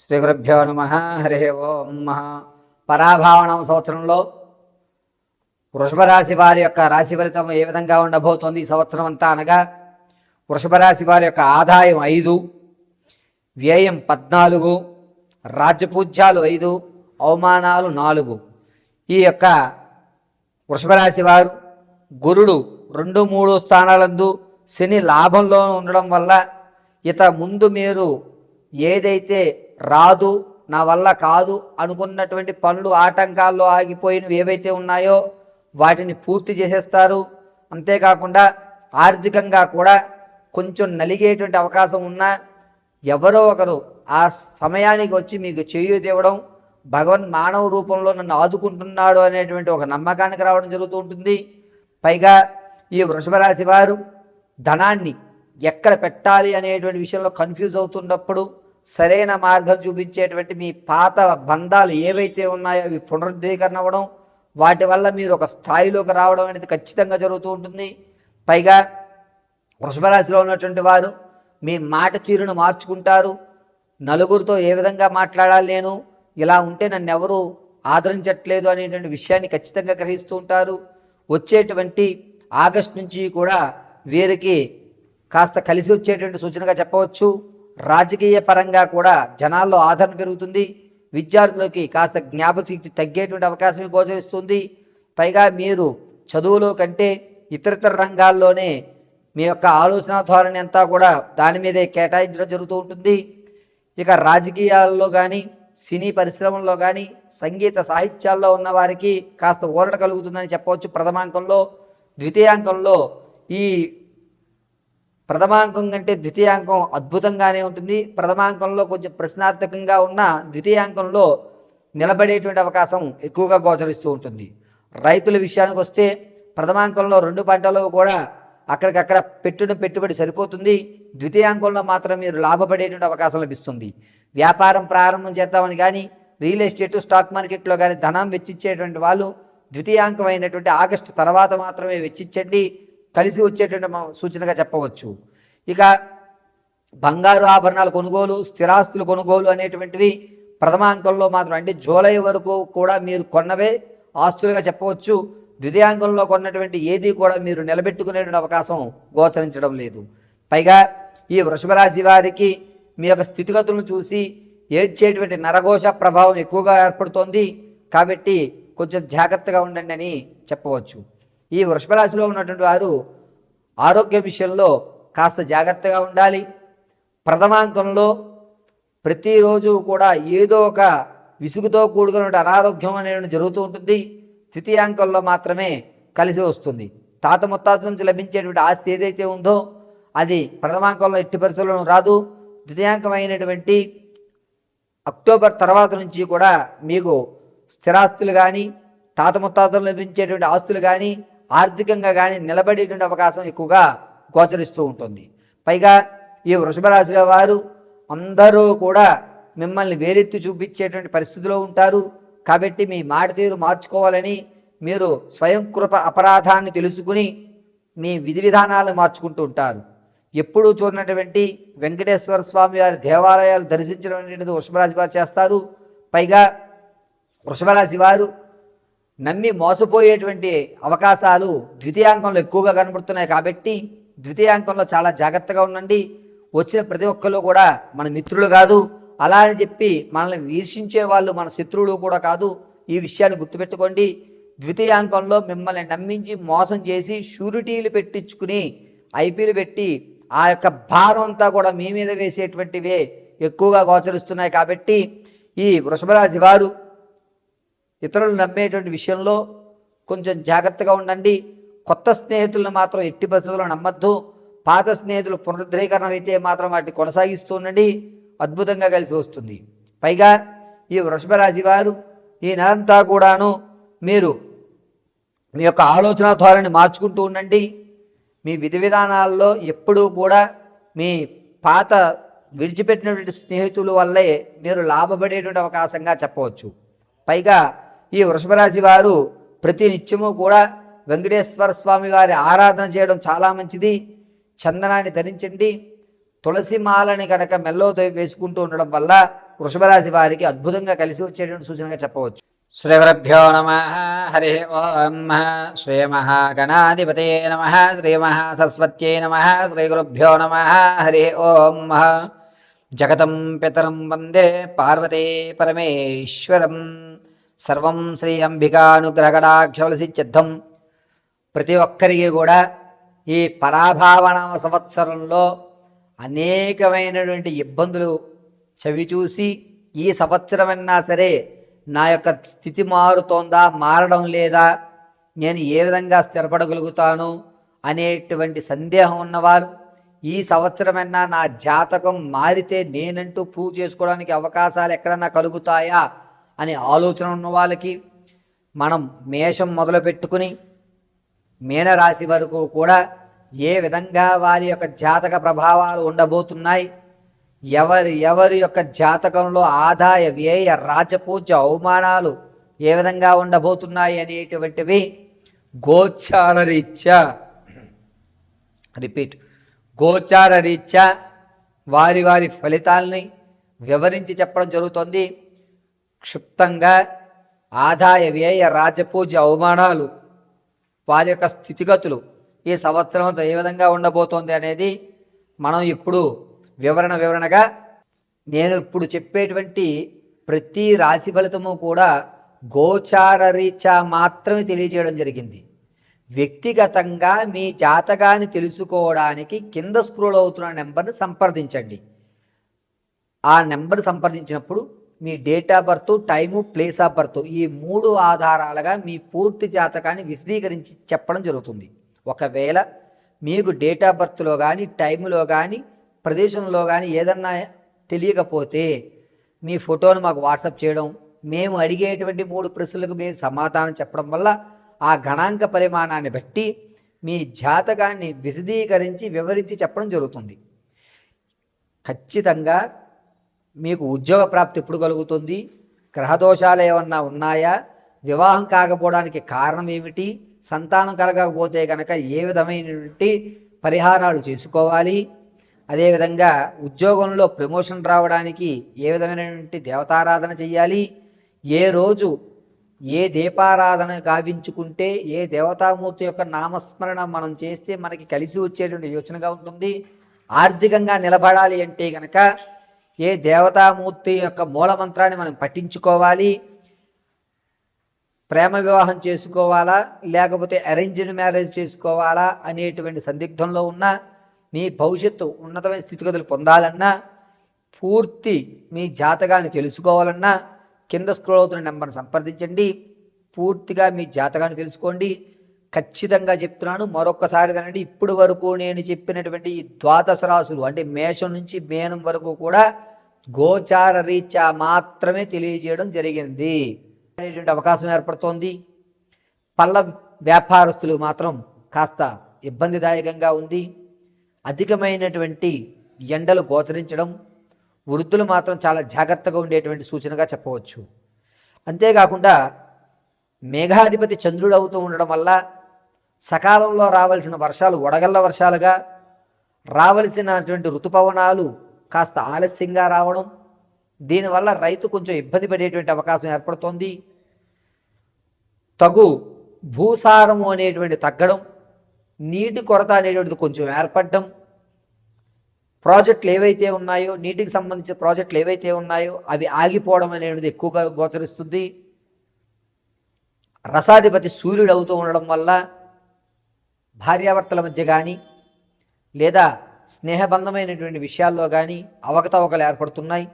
శ్రీ గురుభ్యో నమ. హరి ఓం మహా. పరాభావనం సంవత్సరంలో వృషభ రాశి వారి యొక్క రాశి ఫలితం ఏ విధంగా ఉండబోతోంది ఈ సంవత్సరం అంతా అనగా వృషభ రాశి వారి యొక్క ఆదాయం ఐదు వ్యయం పద్నాలుగు రాజ్యపూజ్యాలు ఐదు అవమానాలు నాలుగు. ఈ యొక్క వృషభ రాశి వారు గురుడు రెండు మూడు స్థానాలందు శని లాభంలో ఉండడం వల్ల ఇత ముందు మీరు ఏదైతే రాదు నా వల్ల కాదు అనుకున్నటువంటి పనులు ఆటంకాల్లో ఆగిపోయినవి ఏవైతే ఉన్నాయో వాటిని పూర్తి చేసేస్తారు. అంతేకాకుండా ఆర్థికంగా కూడా కొంచెం నలిగేటువంటి అవకాశం ఉన్నా ఎవరో ఒకరు ఆ సమయానికి వచ్చి మీకు చేయూత ఇవ్వడం భగవన్ మానవ రూపంలో నన్ను ఆదుకుంటున్నాడు అనేటువంటి ఒక నమ్మకానికి రావడం జరుగుతూ ఉంటుంది. పైగా ఈ వృషభ రాశి వారు ధనాన్ని ఎక్కడ పెట్టాలి అనేటువంటి విషయంలో కన్ఫ్యూజ్ అవుతున్నప్పుడు సరైన మార్గం చూపించేటువంటి మీ పాత బంధాలు ఏవైతే ఉన్నాయో అవి పునరుద్ధీకరణ అవ్వడం వాటి వల్ల మీరు ఒక స్థాయిలోకి రావడం అనేది ఖచ్చితంగా జరుగుతూ ఉంటుంది. పైగా వృషభరాశిలో ఉన్నటువంటి వారు మీ మాట తీరును మార్చుకుంటారు. నలుగురితో ఏ విధంగా మాట్లాడాలి నేను ఇలా ఉంటే నన్ను ఎవరు ఆదరించట్లేదు అనేటువంటి విషయాన్ని ఖచ్చితంగా గ్రహిస్తూ ఉంటారు. వచ్చేటువంటి ఆగస్ట్ నుంచి కూడా వీరికి కాస్త కలిసి వచ్చేటువంటి సూచనగా చెప్పవచ్చు. రాజకీయ పరంగా కూడా జనాల్లో ఆదరణ పెరుగుతుంది. విద్యార్థులకి కాస్త జ్ఞాపకశక్తి తగ్గేటువంటి అవకాశం గోచరిస్తుంది పైగా మీరు చదువులో కంటే ఇతరితర రంగాల్లోనే మీ యొక్క ఆలోచన ధోరణి అంతా కూడా దాని మీదే కేటాయించడం జరుగుతూ ఉంటుంది. ఇక రాజకీయాల్లో కానీ సినీ పరిశ్రమల్లో కానీ సంగీత సాహిత్యాల్లో ఉన్న వారికి కాస్త ఊరట కలుగుతుందని చెప్పవచ్చు ప్రథమాంకంలో. ద్వితీయాంకంలో ఈ ప్రథమాంకం కంటే ద్వితీయాంకం అద్భుతంగానే ఉంటుంది. ప్రథమాంకంలో కొంచెం ప్రశ్నార్థకంగా ఉన్న ద్వితీయాంకంలో నిలబడేటువంటి అవకాశం ఎక్కువగా గోచరిస్తూ ఉంటుంది. రైతుల విషయానికి వస్తే ప్రథమాంకంలో రెండు పంటలు కూడా అక్కడికక్కడ పెట్టిన పెట్టుబడి సరిపోతుంది. ద్వితీయాంకంలో మాత్రం మీరు లాభపడేటువంటి అవకాశం లభిస్తుంది. వ్యాపారం ప్రారంభం చేద్దామని కానీ రియల్ ఎస్టేట్ స్టాక్ మార్కెట్లో కానీ ధనం వెచ్చించేటువంటి వాళ్ళు ద్వితీయాంకమైనటువంటి ఆగస్టు తర్వాత మాత్రమే వెచ్చించండి కలిసి వచ్చేటువంటి సూచనగా చెప్పవచ్చు. ఇక బంగారు ఆభరణాల కొనుగోలు స్థిరాస్తులు కొనుగోలు అనేటువంటివి ప్రథమాంకంలో మాత్రం అంటే జూలై వరకు కూడా మీరు కొన్నవే ఆస్తులుగా చెప్పవచ్చు. ద్వితీయాంకంలో కొన్నటువంటి ఏది కూడా మీరు నిలబెట్టుకునేటువంటి అవకాశం గోచరించడం లేదు. పైగా ఈ వృషభ రాశి వారికి మీ యొక్క స్థితిగతులను చూసి ఏడ్చేటువంటి నరఘోష ప్రభావం ఎక్కువగా ఏర్పడుతోంది కాబట్టి కొంచెం జాగ్రత్తగా ఉండండి అని చెప్పవచ్చు. ఈ వృషభ రాశిలో ఉన్నటువంటి వారు ఆరోగ్య విషయంలో కాస్త జాగ్రత్తగా ఉండాలి. ప్రథమాంకంలో ప్రతిరోజు కూడా ఏదో ఒక విసుగుతో కూడుకున్న అనారోగ్యం అనేది జరుగుతూ ఉంటుంది. ద్వితీయాంకంలో మాత్రమే కలిసి వస్తుంది. తాత ముత్తాత నుంచి లభించేటువంటి ఆస్తి ఏదైతే ఉందో అది ప్రథమాంకంలో ఎట్టి పరిస్థితుల్లోనూ రాదు. ద్వితీయాంకమైనటువంటి అక్టోబర్ తర్వాత నుంచి కూడా మీకు స్థిరాస్తులు కానీ తాత ముత్తాతలు లభించేటువంటి ఆస్తులు కానీ ఆర్థికంగా కానీ నిలబడేటువంటి అవకాశం ఎక్కువగా గోచరిస్తూ ఉంటుంది. పైగా ఈ వృషభ రాశుల వారు అందరూ కూడా మిమ్మల్ని వేలెత్తి చూపించేటువంటి పరిస్థితిలో ఉంటారు. కాబట్టి మీ మాట తీరు మార్చుకోవాలని మీరు స్వయం కృప అపరాధాన్ని తెలుసుకుని మీ విధి విధానాలను మార్చుకుంటూ ఉంటారు. ఎప్పుడూ చూడనటువంటి వెంకటేశ్వర స్వామి వారి దేవాలయాలు దర్శించడం అనేటువంటిది వృషభరాశి వారు చేస్తారు. పైగా వృషభరాశి వారు నమ్మి మోసపోయేటువంటి అవకాశాలు ద్వితీయాంకంలో ఎక్కువగా కనబడుతున్నాయి కాబట్టి ద్వితీయాంకంలో చాలా జాగ్రత్తగా ఉండండి. వచ్చిన ప్రతి ఒక్కరు కూడా మన మిత్రులు కాదు. అలా అని చెప్పి మనల్ని వీర్షించే వాళ్ళు మన శత్రువులు కూడా కాదు. ఈ విషయాన్ని గుర్తుపెట్టుకోండి. ద్వితీయాంకంలో మిమ్మల్ని నమ్మించి మోసం చేసి షూరిటీలు పెట్టించుకుని ఐపీలు పెట్టి ఆ యొక్క భారం అంతా కూడా మీ మీద వేసేటువంటివే ఎక్కువగా గోచరిస్తున్నాయి కాబట్టి ఈ వృషభరాశి వారు ఇతరులు నమ్మేటువంటి విషయంలో కొంచెం జాగ్రత్తగా ఉండండి. కొత్త స్నేహితులను మాత్రం ఎట్టి పరిస్థితుల్లో నమ్మద్దు. పాత స్నేహితులు పునరుద్ధరీకరణ అయితే మాత్రం వాటిని కొనసాగిస్తూ ఉండండి. అద్భుతంగా కలిసి వస్తుంది. పైగా ఈ వృషభ రాశి వారు ఈ నెలంతా కూడాను మీరు మీ యొక్క ఆలోచన ధోరణి మార్చుకుంటూ ఉండండి. మీ విధి విధానాల్లో ఎప్పుడూ కూడా మీ పాత విడిచిపెట్టినటువంటి స్నేహితుల వల్లే మీరు లాభపడేటువంటి అవకాశంగా చెప్పవచ్చు. పైగా ఈ వృషభరాశి వారు ప్రతి నిత్యము కూడా వెంకటేశ్వర స్వామి వారి ఆరాధన చేయడం చాలా మంచిది. చందనాన్ని ధరించండి. తులసి మాలని కనుక మెల్లో వేసుకుంటూ ఉండడం వల్ల వృషభరాశి వారికి అద్భుతంగా కలిసి వచ్చేటువంటి సూచనగా చెప్పవచ్చు. శ్రీవరభ్యో నమ హరి ఓం శ్రీ మహాగణాధిపతే నమ శ్రీ మహాసరస్వత్యై నమ శ్రీ గురుభ్యో నమ హరి ఓం జగతం పితరం వందే పార్వతీ పరమేశ్వరం సర్వం శ్రీ అంబికానుగ్రహడాక్షవలసిద్ధం ప్రతి ఒక్కరికి కూడా ఈ పరాభావన సంవత్సరంలో అనేకమైనటువంటి ఇబ్బందులు చవి చూసి ఈ సంవత్సరమైనా సరే నా యొక్క స్థితి మారుతోందా మారడం లేదా నేను ఏ విధంగా స్థిరపడగలుగుతాను అనేటువంటి సందేహం ఉన్నవారు ఈ సంవత్సరమైనా నా జాతకం మారితే నేనంటూ ప్రూవ్ చేసుకోవడానికి అవకాశాలు ఎక్కడన్నా కలుగుతాయా? అనే ఆలోచన ఉన్న వాళ్ళకి మనం మేషం మొదలు పెట్టుకుని మీనరాశి వరకు కూడా ఏ విధంగా వారి యొక్క జాతక ప్రభావాలు ఉండబోతున్నాయి? ఎవరి ఎవరి యొక్క జాతకంలో ఆదాయ వ్యయ రాజపూజ అవమానాలు ఏ విధంగా ఉండబోతున్నాయి అనేటువంటివి గోచార రీత్యా రిపీట్ గోచార రీత్యా వారి వారి ఫలితాలని వివరించి చెప్పడం జరుగుతుంది. క్షుప్తంగా ఆదాయ వ్యయ రాజపూజ అవమానాలు వారి యొక్క స్థితిగతులు ఈ సంవత్సరంతో ఏ విధంగా ఉండబోతోంది అనేది మనం ఇప్పుడు వివరణ వివరణగా నేను ఇప్పుడు చెప్పేటువంటి ప్రతి రాశి ఫలితము కూడా గోచార రీత్యా మాత్రమే తెలియజేయడం జరిగింది. వ్యక్తిగతంగా మీ జాతకాన్ని తెలుసుకోవడానికి కింద స్క్రోల్ అవుతున్న నెంబర్ని సంప్రదించండి. ఆ నెంబర్ సంప్రదించినప్పుడు మీ date of birth time place of birth ఈ మూడు ఆధారాలుగా మీ పూర్తి జాతకాన్ని విశదీకరించి చెప్పడం జరుగుతుంది. ఒకవేళ మీకు డేట్ ఆఫ్ బర్త్లో కానీ టైంలో కానీ ప్రదేశంలో కానీ ఏదన్నా తెలియకపోతే మీ ఫోటోను మాకు వాట్సాప్ చేయడం మేము అడిగేటువంటి మూడు ప్రశ్నలకు మీరు సమాధానం చెప్పడం వల్ల ఆ గణాంక పరిమాణాన్ని బట్టి మీ జాతకాన్ని విశదీకరించి వివరించి చెప్పడం జరుగుతుంది. ఖచ్చితంగా మీకు ఉద్యోగ ప్రాప్తి ఎప్పుడు కలుగుతుంది? గ్రహదోషాలు ఏమన్నా ఉన్నాయా? వివాహం కాకపోవడానికి కారణం ఏమిటి? సంతానం కలగకపోతే కనుక ఏ విధమైనటువంటి పరిహారాలు చేసుకోవాలి? అదేవిధంగా ఉద్యోగంలో ప్రమోషన్ రావడానికి ఏ విధమైనటువంటి దేవతారాధన చేయాలి ఏ రోజు ఏ దీపారాధన గావించుకుంటే ఏ దేవతామూర్తి యొక్క నామస్మరణ మనం చేస్తే మనకి కలిసి వచ్చేటువంటి యోచనగా ఉంటుంది. ఆర్థికంగా నిలబడాలి అంటే కనుక ఏ దేవతామూర్తి యొక్క మూలమంత్రాన్ని మనం పఠించుకోవాలి? ప్రేమ వివాహం చేసుకోవాలా? లేకపోతే అరేంజ్డ్ మ్యారేజ్ చేసుకోవాలా? అనేటువంటి సందిగ్ధంలో ఉన్న మీ భవిష్యత్తు ఉన్నతమైన స్థితిగతులు పొందాలన్నా పూర్తి మీ జాతకాన్ని తెలుసుకోవాలన్నా కింద స్క్రోల్ అవుతున్న నెంబర్ని సంప్రదించండి. పూర్తిగా మీ జాతకాన్ని తెలుసుకోండి. ఖచ్చితంగా చెప్తున్నాను. మరొక్కసారి కనండి ఇప్పుడు వరకు నేను చెప్పినటువంటి ఈ ద్వాదశ రాసులు అంటే మేషం నుంచి మేనం వరకు కూడా గోచార రీత్యా మాత్రమే తెలియజేయడం జరిగింది అనేటువంటి అవకాశం ఏర్పడుతోంది. పళ్ళ వ్యాపారస్తులు మాత్రం కాస్త ఇబ్బందిదాయకంగా ఉంది. అధికమైనటువంటి ఎండలు గోచరించడం వృద్ధులు మాత్రం చాలా జాగ్రత్తగా ఉండేటువంటి సూచనగా చెప్పవచ్చు. అంతేకాకుండా మేఘాధిపతి చంద్రుడు అవుతూ ఉండడం వల్ల సకాలంలో రావాల్సిన వర్షాలు వడగళ్ళ వర్షాలుగా రావలసినటువంటి ఋతుపవనాలు కాస్త ఆలస్యంగా రావడం దీనివల్ల రైతు కొంచెం ఇబ్బంది పడేటువంటి అవకాశం ఏర్పడుతోంది. తగు భూసారము అనేటువంటి తగ్గడం నీటి కొరత అనేటువంటిది కొంచెం ఏర్పడడం ప్రాజెక్టులు ఏవైతే ఉన్నాయో నీటికి సంబంధించిన ప్రాజెక్టులు ఏవైతే ఉన్నాయో అవి ఆగిపోవడం అనేటువంటిది ఎక్కువగా గోచరిస్తుంది. రసాధిపతి సూర్యుడు అవుతూ ఉండడం వల్ల భార్యాభర్తల మధ్య కానీ లేదా స్నేహబంధమైనటువంటి విషయాల్లో కానీ అవకతవకలు ఏర్పడుతున్నాయి.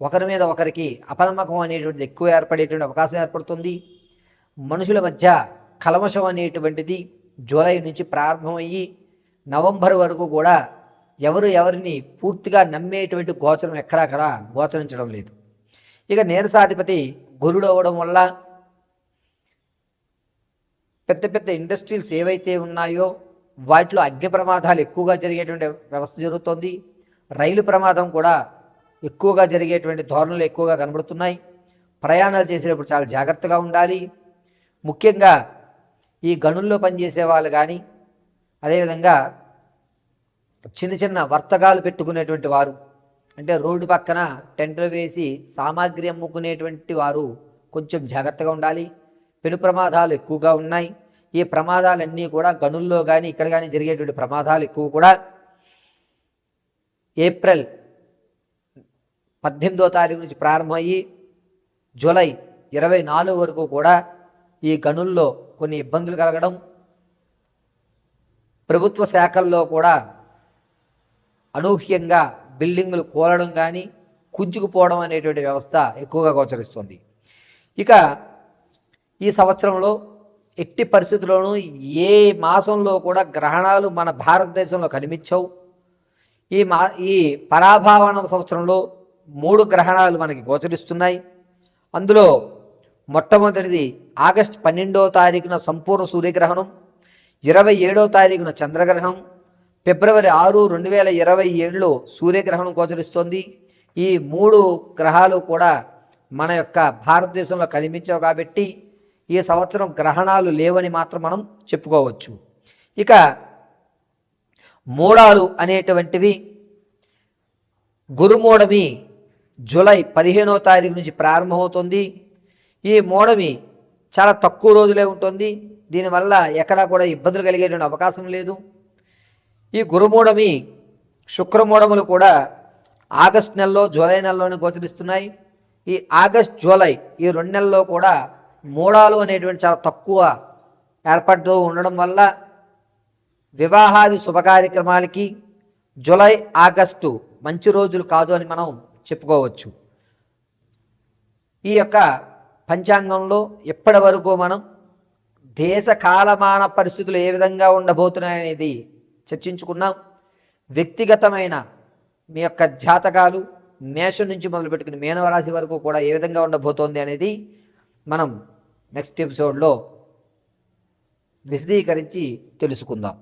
ఒకరి మీద ఒకరికి అపనమ్మకం అనేటువంటిది ఎక్కువ ఏర్పడేటువంటి అవకాశం ఏర్పడుతుంది. మనుషుల మధ్య కలమషం అనేటువంటిది జూలై నుంచి ప్రారంభమయ్యి నవంబర్ వరకు కూడా ఎవరు ఎవరిని పూర్తిగా నమ్మేటువంటి గోచరం ఎక్కడక్కడ గోచరించడం లేదు. ఇక నీరసాధిపతి గురుడు అవ్వడం వల్ల పెద్ద పెద్ద ఇండస్ట్రీస్ ఏవైతే ఉన్నాయో వాటిలో అగ్ని ప్రమాదాలు ఎక్కువగా జరిగేటువంటి వ్యవస్థ జరుగుతోంది. రైలు ప్రమాదం కూడా ఎక్కువగా జరిగేటువంటి ధోరణులు ఎక్కువగా కనబడుతున్నాయి. ప్రయాణాలు చేసేటప్పుడు చాలా జాగ్రత్తగా ఉండాలి. ముఖ్యంగా ఈ గనుల్లో పనిచేసే వాళ్ళు కానీ అదేవిధంగా చిన్న చిన్న వర్తకాలు పెట్టుకునేటువంటి వారు అంటే రోడ్డు పక్కన టెంట్లు వేసి సామాగ్రి అమ్ముకునేటువంటి వారు కొంచెం జాగ్రత్తగా ఉండాలి. పెను ప్రమాదాలు ఎక్కువగా ఉన్నాయి. ఈ ప్రమాదాలన్నీ కూడా గనుల్లో కానీ ఇక్కడ కానీ జరిగేటువంటి ప్రమాదాలు ఎక్కువ కూడా ఏప్రిల్ పద్దెనిమిదో తారీఖు నుంచి ప్రారంభమయ్యి జూలై ఇరవై నాలుగు వరకు కూడా ఈ గనుల్లో కొన్ని ఇబ్బందులు కలగడం ప్రభుత్వ శాఖల్లో కూడా అనూహ్యంగా బిల్డింగులు కూలడం కానీ కుంచుకుపోవడం అనేటువంటి వ్యవస్థ ఎక్కువగా గోచరిస్తుంది. ఇక ఈ సంవత్సరంలో ఎట్టి పరిస్థితుల్లోనూ ఏ మాసంలో కూడా గ్రహణాలు మన భారతదేశంలో కనిపించవు. ఈ మా ఈ పరాభావన సంవత్సరంలో మూడు గ్రహణాలు మనకి గోచరిస్తున్నాయి. అందులో మొట్టమొదటిది ఆగస్ట్ పన్నెండవ తారీఖున సంపూర్ణ సూర్యగ్రహణం ఇరవై ఏడవ తారీఖున చంద్రగ్రహణం ఫిబ్రవరి ఆరు రెండు వేల ఇరవై ఏడులో సూర్యగ్రహణం గోచరిస్తోంది. ఈ మూడు గ్రహాలు కూడా మన యొక్క భారతదేశంలో కనిపించవు కాబట్టి ఈ సంవత్సరం గ్రహణాలు లేవని మాత్రం మనం చెప్పుకోవచ్చు. ఇక మూడాలు అనేటువంటివి గురుమూడమి జూలై పదిహేనో తారీఖు నుంచి ప్రారంభమవుతుంది. ఈ మూడమి చాలా తక్కువ రోజులే ఉంటుంది. దీనివల్ల ఎక్కడా కూడా ఇబ్బందులు కలిగేటువంటి అవకాశం లేదు. ఈ గురుమూడమి శుక్రమూడములు కూడా ఆగస్ట్ నెలలో జూలై నెలలోనే గోచరిస్తున్నాయి. ఈ ఆగస్ట్ జూలై ఈ రెండు నెలల్లో కూడా మూడాలు అనేటువంటి చాలా తక్కువ ఏర్పడుతూ ఉండడం వల్ల వివాహాది శుభకార్యక్రమాలకి జూలై ఆగస్టు మంచి రోజులు కాదు అని మనం చెప్పుకోవచ్చు. ఈ యొక్క పంచాంగంలో ఎప్పటి వరకు మనం దేశ కాలమాన పరిస్థితులు ఏ విధంగా ఉండబోతున్నాయనేది చర్చించుకున్నాం. వ్యక్తిగతమైన మీ యొక్క జాతకాలు మేషం నుంచి మొదలుపెట్టుకుని మీనవరాశి వరకు కూడా ఏ విధంగా ఉండబోతోంది అనేది మనం నెక్స్ట్ ఎపిసోడ్లో విశదీకరించి తెలుసుకుందాం.